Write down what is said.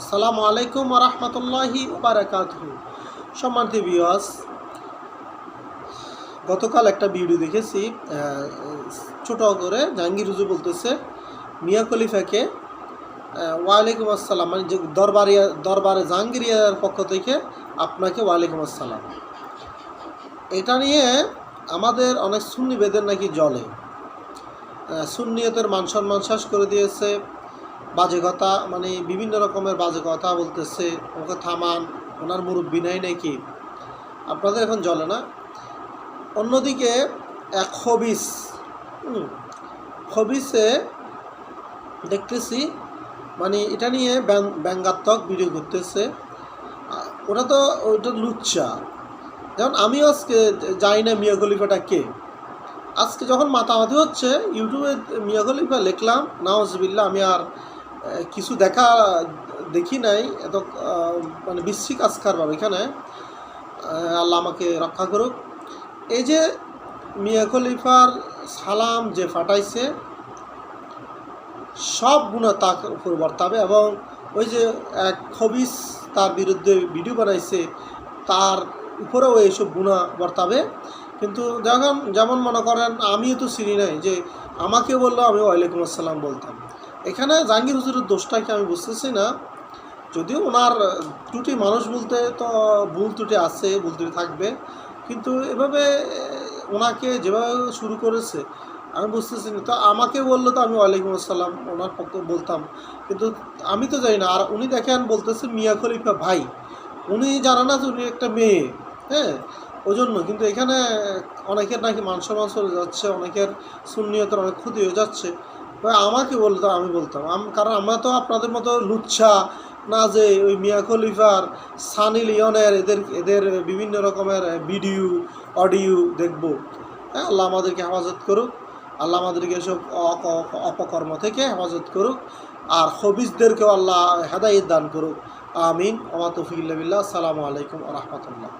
আসসালামু আলাইকুম রহমতুল্লাহি বারাকাত সম্মানিত বিওয়াস গতকাল একটা ভিডিও দেখেছি ছোট করে জাহাঙ্গীর রুজু বলতেছে, মিয়া খলিফাকে ওয়ালাইকুম আসসালাম মানে যে দরবারিয়া দরবারে জাহাঙ্গীরিয়ার পক্ষ থেকে আপনাকে ওয়ালাইকুম আসসালাম। এটা নিয়ে আমাদের অনেক সুন্নি বেদের নাকি জলে সুন্নিয়তের মান সম্মান শেষ করে দিয়েছে। বাজে কথা মানে বিভিন্ন রকমের বাজে কথা বলতেছে, ওকে থামান, ওনার মুরব্বী নাই নাকি? আপনাদের এখন জলে না? অন্যদিকে, এক হবিস হবিসে দেখতেছি মানে এটা নিয়ে ব্যং- ব্যঙ্গাত্মক ভিডিও করতেছে। ওটা তো, ওইটা লুচ্চা। যেমন আমিও আজকে জানি না মিয়া খলিফাটা কে। আজকে যখন মাতামাতি হচ্ছে, ইউটিউবে মিয়া খলিফা লিখলাম নাওজবিল্লা আমি আর কিছু দেখা দেখি নাই, এত মানে বিশ্বিক আজকার ভাবে এখানে। আল্লাহ আমাকে রক্ষা করুক। এই যে মিয়া খলিফার সালাম যে ফাটাইছে, সব গুণা তার উপর বর্তাবে এবং ওই যে এক খবিস তার বিরুদ্ধে ভিডিও বানাইছে, তার উপরেও এইসব গুণা বর্তাবে কিন্তু যখন যেমন মনে করেন, আমিও তো চিনি নাই যে আমাকে বলল আমি ওয়ালাইকুম আসসালাম বলতাম। এখানে জাহাঙ্গীর হুজুরের দোষটা কি আমি বুঝতেছি না। যদিও ওনার ত্রুটি মানুষ বলতে তো ভুল ত্রুটি আছে, ভুল ত্রুটি থাকবে। কিন্তু এভাবে ওনাকে যেভাবে শুরু করেছে, আমি বুঝতেছি না। তো আমাকে বলল তো আমি ওয়ালাইকুম আসসালাম, ওনার পক্ষে বলতাম। কিন্তু আমি তো জানি না, আর উনি দেখেন বলতেছে মিয়া খলিফা ভাই। উনি জানে না যে উনি একটা মেয়ে হ্যাঁ? ওই জন্য কিন্তু এখানে অনেকের নাকি মান সম্মান চলে যাচ্ছে, অনেকের শূন্যতার অনেক ক্ষতি হয়ে যাচ্ছে। আমাকে বলতো, আমি বলতাম কারণ আমরা তো আপনাদের মতো লুচ্ছা না যে ওই মিয়া খলিফার, সানি লিওনের, এদের এদের বিভিন্ন রকমের ভিডিও, অডিও দেখব। হ্যাঁ আল্লাহ আমাদেরকে হেফাজত করুক, আল্লাহ আমাদেরকে এসব অপকর্ম থেকে হেফাজত করুক, আর হবিজদেরকেও আল্লাহ হেদায়ত দান করুক। আমিন ওমা তফিল্লা আসসালামু আলাইকুম রহমতুল্লাহ।